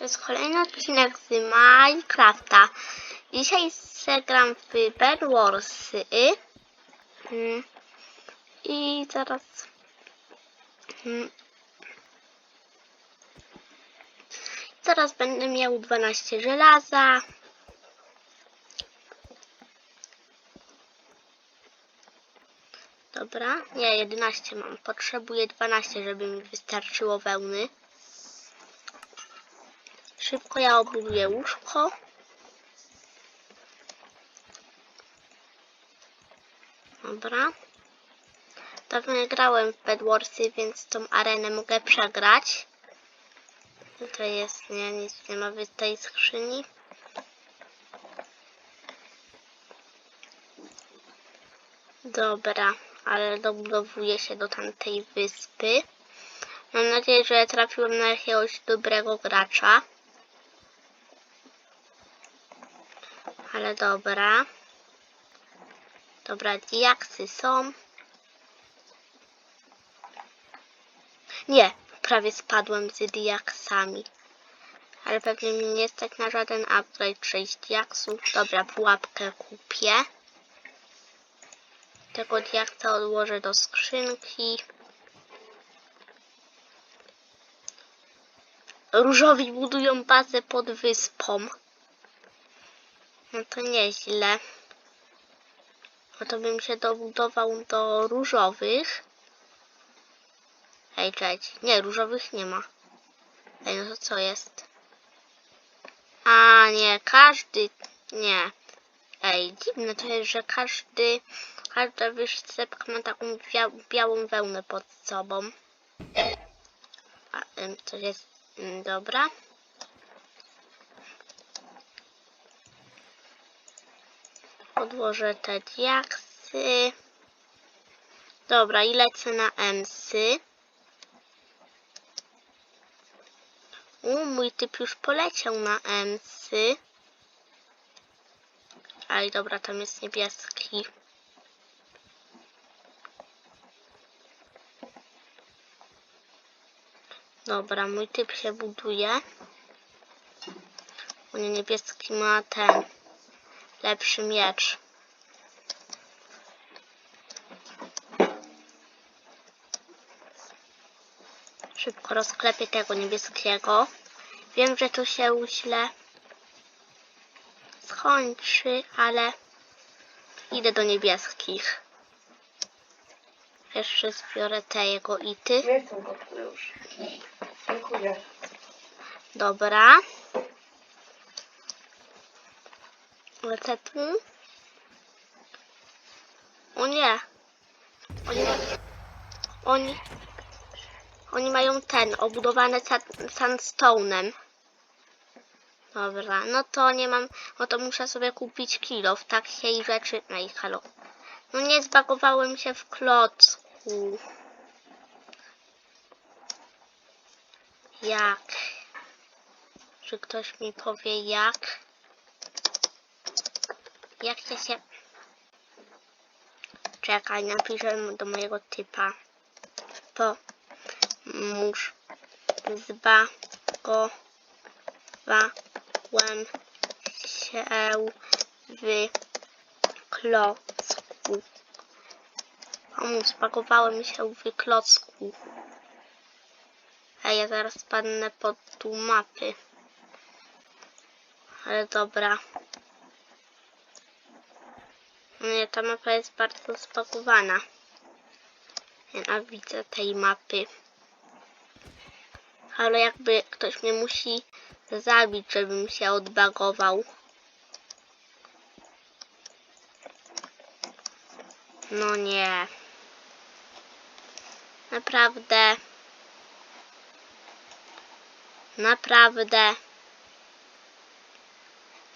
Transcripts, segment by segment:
To jest kolejny odcinek z Minecrafta. Dzisiaj zagram w Bed Warsy. Mm. I zaraz... Mm. Zaraz będę miał 12 żelaza. Dobra, nie, 11 mam. Potrzebuję 12, żeby mi wystarczyło wełny. Szybko ja obuduję łóżko. Dobra. Dawno nie grałem w Bedwarsy, więc tą arenę mogę przegrać. To jest, nie, nic nie ma w tej skrzyni. Dobra, ale dobudowuję się do tamtej wyspy. Mam nadzieję, że trafiłem na jakiegoś dobrego gracza. Ale dobra. Dobra, diaksy są. Nie, prawie spadłem z diaksami. Ale pewnie mnie nie stać na żaden upgrade 6 diaksów. Dobra, pułapkę kupię. Tego diaksa odłożę do skrzynki. Różowi budują bazę pod wyspą. No to nieźle. No to bym się dobudował do różowych. Ej, cześć. Nie, różowych nie ma. Ej, no to co jest? A, nie, każdy... Nie. Ej, dziwne to jest, że każdy... Każda wysepka ma taką bia białą wełnę pod sobą. A, to jest... Ym, dobra. Odłożę te diaksy. Dobra, i lecę na emsy. U, mój typ już poleciał na emsy. Aj, dobra, tam jest niebieski. Dobra, mój typ się buduje. Nie niebieski ma ten lepszy miecz. Szybko rozklepię tego niebieskiego. Wiem, że to się źle skończy, ale idę do niebieskich. Jeszcze zbiorę te jego ity. Nie jestem gotowy już. Dziękuję. Dobra. Tu. O nie. Oni, oni, oni mają ten, obudowane sa- sandstone'em. Dobra, no to nie mam, no to muszę sobie kupić kilo w takiej rzeczy. Ej, halo. No nie zbagowałem się w klocku. Jak? Czy ktoś mi powie jak? Ja się... Czekaj, napiszę do mojego typa. Pomóż. Zbagowałem się w klocku. Pomóż, zbagowałem się w klocku. A ja zaraz spadnę pod tu mapy. Ale dobra. Nie, ta mapa jest bardzo spakowana. Nienawidzę tej mapy. Ale jakby ktoś mnie musi zabić, żebym się odbagował. No nie. Naprawdę. Naprawdę.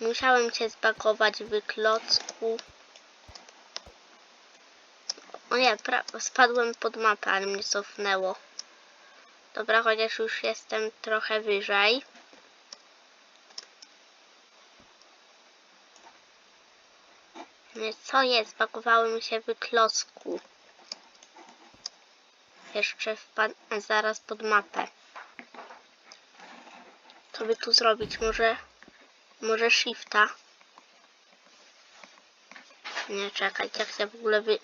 Musiałem się zbagować w klocku. O nie, spadłem pod mapę, ale mnie cofnęło. Dobra, chociaż już jestem trochę wyżej. Co jest? Zbagowałem się w klocku. Jeszcze zaraz pod mapę. Co by tu zrobić? Może... Może shifta? Nie, czekaj, jak ja w ogóle wy...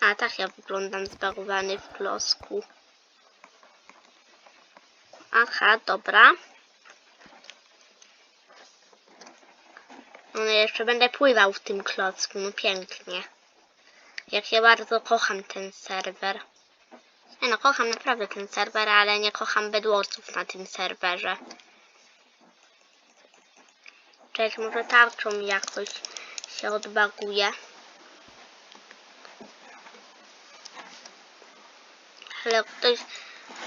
A, tak ja wyglądam zbagowany w klosku. Aha, dobra. No jeszcze będę pływał w tym klocku, no pięknie. Jak ja bardzo kocham ten serwer. Nie no, kocham naprawdę ten serwer, ale nie kocham bedłowców na tym serwerze. Cześć, może tarczą jakoś się odbaguje. Ale ktoś,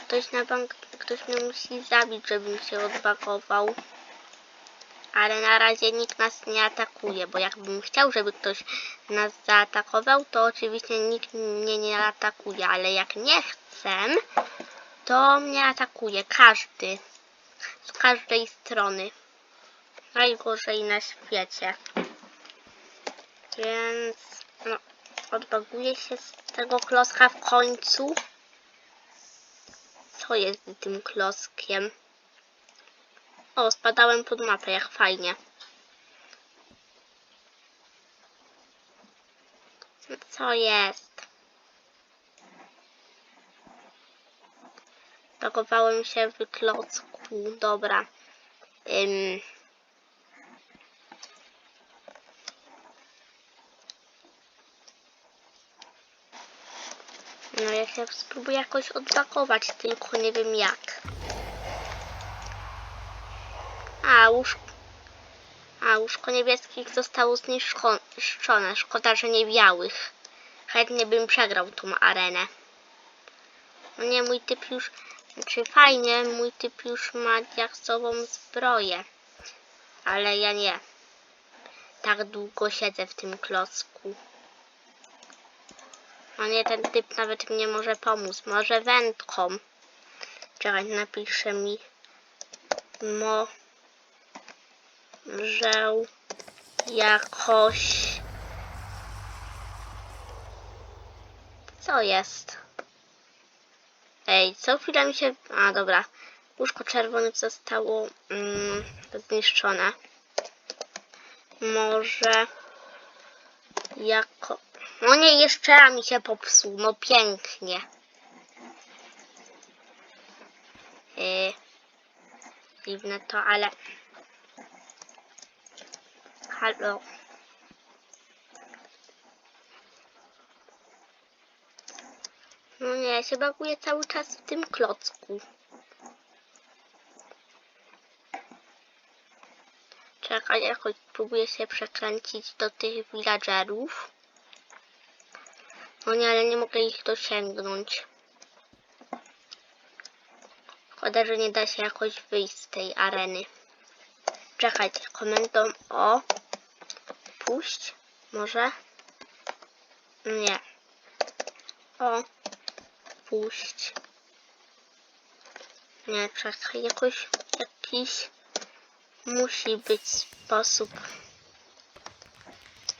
ktoś na bank, ktoś mnie musi zabić, żebym się odbagował. Ale na razie nikt nas nie atakuje, bo jakbym chciał, żeby ktoś nas zaatakował, to oczywiście nikt mnie nie atakuje, ale jak nie chcę, to mnie atakuje każdy. Z każdej strony. Najgorzej na świecie. Więc no, odbaguję się z tego kloska w końcu. Co jest tym kloskiem? O, spadałem pod mapę, jak fajnie. Co jest? Pakowałem się w klocku. Dobra. Ym. No ja spróbuję jakoś odblokować, tylko nie wiem jak. A, łóżko... A, łóżko niebieskich zostało zniszczone. Szkoda, że nie białych. Chętnie bym przegrał tą arenę. No nie, mój typ już... Znaczy fajnie, mój typ już ma diaksową zbroję. Ale ja nie. Tak długo siedzę w tym klocku. No nie, ten typ nawet mnie może pomóc. Może wędką. Czekaj, napisze mi. Mo że jakoś. Co jest? Ej, co chwila mi się. A dobra. Łóżko czerwone zostało mm, zniszczone. Może jako. No nie, jeszcze mi się popsuł. No pięknie. Yy, dziwne to, ale. Halo. No nie, ja się baguję cały czas w tym klocku. Czekaj, jakoś próbuję się przekręcić do tych villagerów. Nie, ale nie mogę ich dosięgnąć. Szkoda, że nie da się jakoś wyjść z tej areny. Czekajcie, komendą o puść, może? Nie. O, puść. Nie, czekaj, jakoś, jakiś musi być sposób.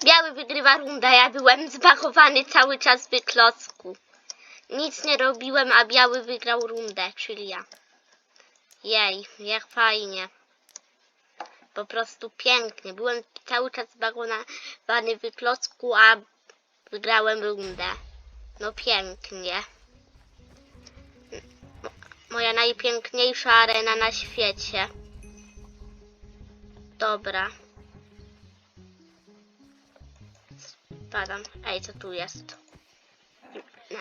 Biały wygrywa rundę, ja byłem zbagowany cały czas w klocku. Nic nie robiłem, a biały wygrał rundę, czyli ja. Jej, jak fajnie. Po prostu pięknie. Byłem cały czas zbagowany w klocku, a wygrałem rundę. No pięknie. Moja najpiękniejsza arena na świecie. Dobra. Spadam. Ej, co tu jest? Nie.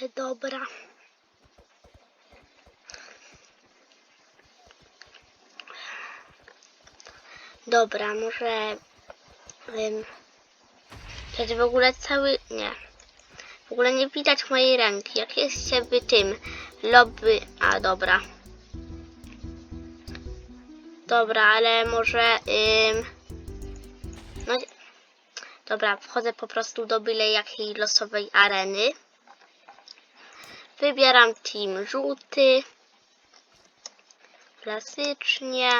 Ale dobra. Dobra, może... Um, w ogóle cały... Nie. W ogóle nie widać mojej ręki. Jak jest się w tym lobby... A, dobra. Dobra, ale może... Ym... Dobra, wchodzę po prostu do byle jakiej losowej areny. Wybieram team żółty. Klasycznie.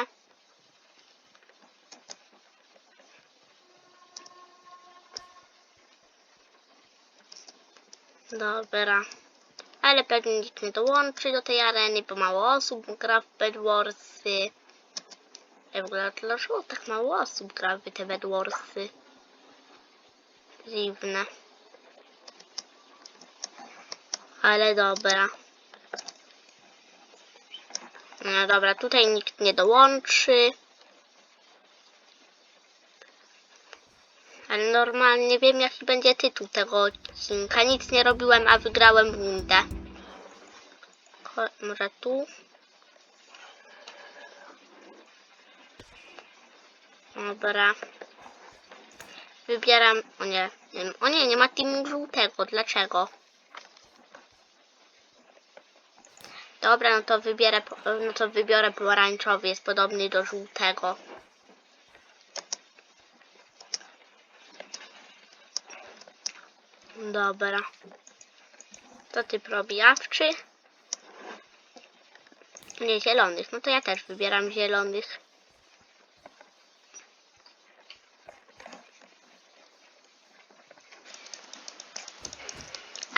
Dobra. Ale pewnie nikt nie dołączy do tej areny, bo mało osób gra w Bedwarsy. Ja w ogóle dlaczego tak mało osób gra w te Bedwarsy? Dziwne. Ale dobra. No dobra, tutaj nikt nie dołączy. Ale normalnie wiem jaki będzie tytuł tego odcinka. Nic nie robiłem, a wygrałem rundę. Może tu? Dobra. Wybieram... O nie. o nie, nie ma teamu żółtego. Dlaczego? Dobra, no to wybierę, no to wybiorę pomarańczowy, jest podobny do żółtego. Dobra. To typ robiawczy. Nie, zielonych. No to ja też wybieram zielonych.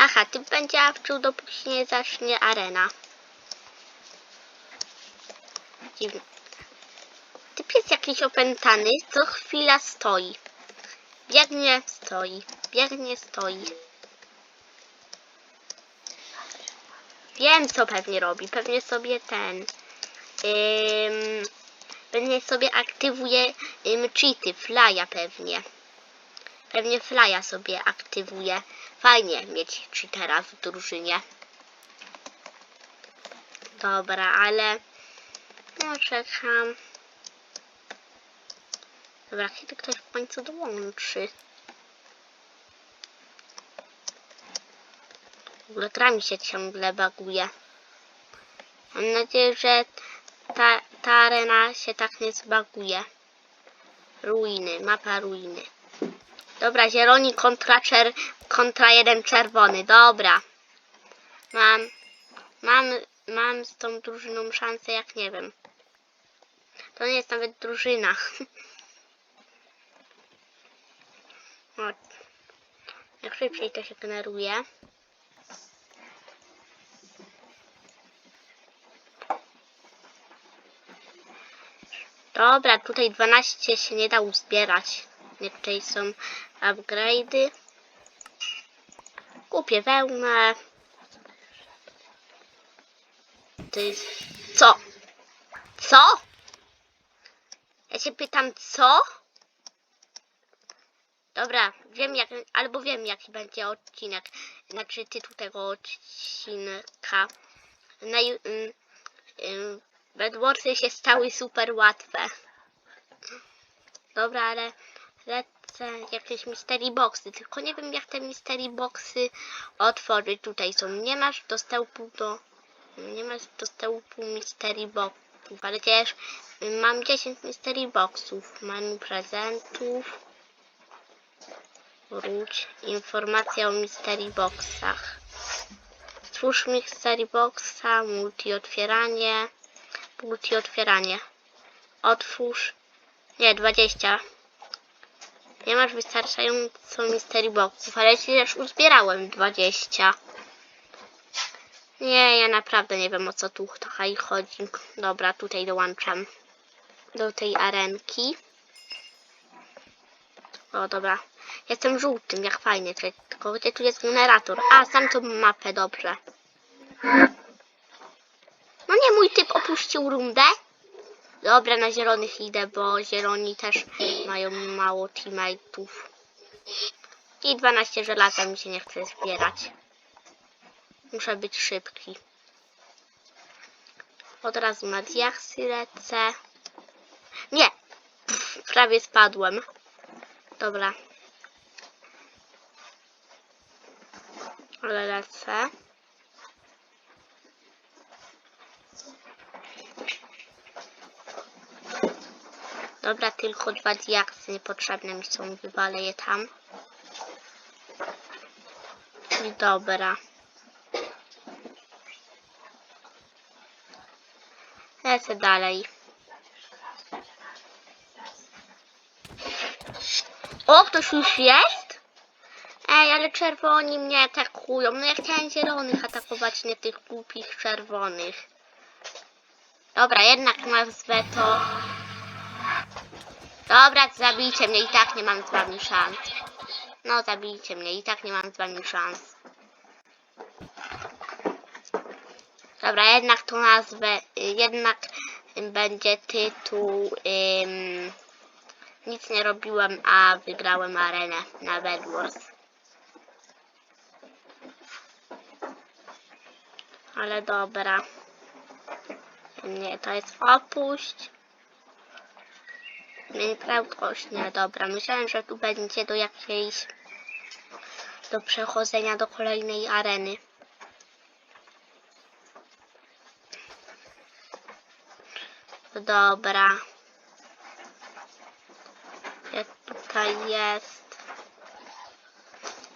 Aha, typ będzie awczył, dopóki nie zacznie arena. Dziwne. Typ jest jakiś opętany, co chwila stoi. Biegnie, stoi. Biegnie, stoi. Wiem, co pewnie robi. Pewnie sobie ten... Ym, pewnie sobie aktywuje ym, cheaty, flya pewnie. Pewnie flya sobie aktywuje. Fajnie mieć cheatera w drużynie. Dobra, ale... No, czekam. Dobra, kiedy ktoś w końcu dołączy? W ogóle gra mi się ciągle baguje. Mam nadzieję, że ta, ta arena się tak nie zbaguje. Ruiny, mapa ruiny. Dobra, zieloni kontra, czer, kontra jeden czerwony. Dobra. Mam, mam, mam z tą drużyną szansę, jak nie wiem. To nie jest nawet drużyna. Jak szybciej to się generuje. Dobra, tutaj 12 się nie da uzbierać. Tutaj są upgrade'y. Kupię wełnę. To jest... Co? Co? Ja się pytam, co? Dobra, wiem jak, albo wiem jaki będzie odcinek, znaczy tytuł tego odcinka. Na, ju- ym, ym, Bedwarsy się stały super łatwe. Dobra, ale lecę jakieś mystery boxy, tylko nie wiem jak te mystery boxy otworzyć. Tutaj są, nie masz dostępu do, nie masz dostępu mystery boxów, ale też mam 10 mystery boxów, menu prezentów. Wróć. Informacja o mystery boxach. Stwórz mystery boxa, multi otwieranie. Multi otwieranie. Otwórz. Nie, 20. Nie masz wystarczająco mystery boxów, ale ci też uzbierałem 20. Nie, ja naprawdę nie wiem o co tu tutaj chodzi. Dobra, tutaj dołączam do tej arenki. O, dobra. Jestem żółtym, jak fajnie. Tylko gdzie tu jest generator? A, sam tą mapę, dobrze. No nie, mój typ opuścił rundę. Dobra, na zielonych idę, bo zieloni też mają mało teammateów. I 12 żelaza mi się nie chce zbierać. Muszę być szybki. Od razu na diaksy lecę. Nie! Pff, prawie spadłem. Dobra. Ale lecę. Dobra, tylko dwa diaksy niepotrzebne mi są, wywalę je tam. Dobra. Lecę dalej. O, ktoś już jest? Ej, ale czerwoni mnie atakują. No ja chciałem zielonych atakować, nie tych głupich czerwonych. Dobra, jednak nazwę to... Dobra, zabijcie mnie, i tak nie mam z wami szans. No, zabijcie mnie, i tak nie mam z wami szans. Dobra, jednak to nazwę, jednak będzie tytuł ym, Nic nie robiłem, a wygrałem arenę na Bedwars. Ale dobra. Nie, to jest opuść. Prędkość, nie, dobra. Myślałem, że tu będzie do jakiejś... do przechodzenia do kolejnej areny. Dobra. Jak tutaj jest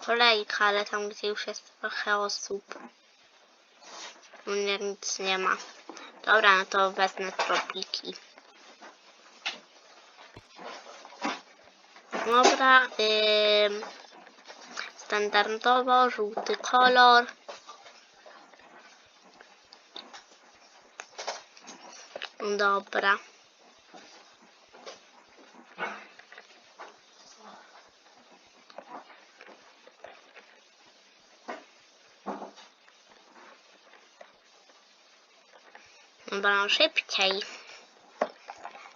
kolejka, ale tam gdzie już jest trochę osób. U mnie nic nie ma. Dobra, no to wezmę tropiki. Dobra, ym, standardowo żółty kolor. Dobra. Dobra, szybciej.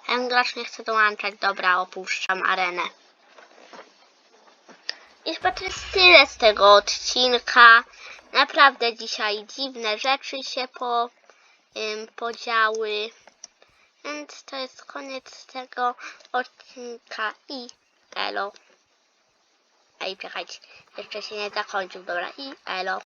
English nie chce dołączać. Dobra, opuszczam arenę. Chyba to jest tyle z tego odcinka. Naprawdę dzisiaj dziwne rzeczy się po, ym, podziały. Więc to jest koniec tego odcinka i elo. Ej, czekajcie, jeszcze się nie zakończył, dobra, i elo.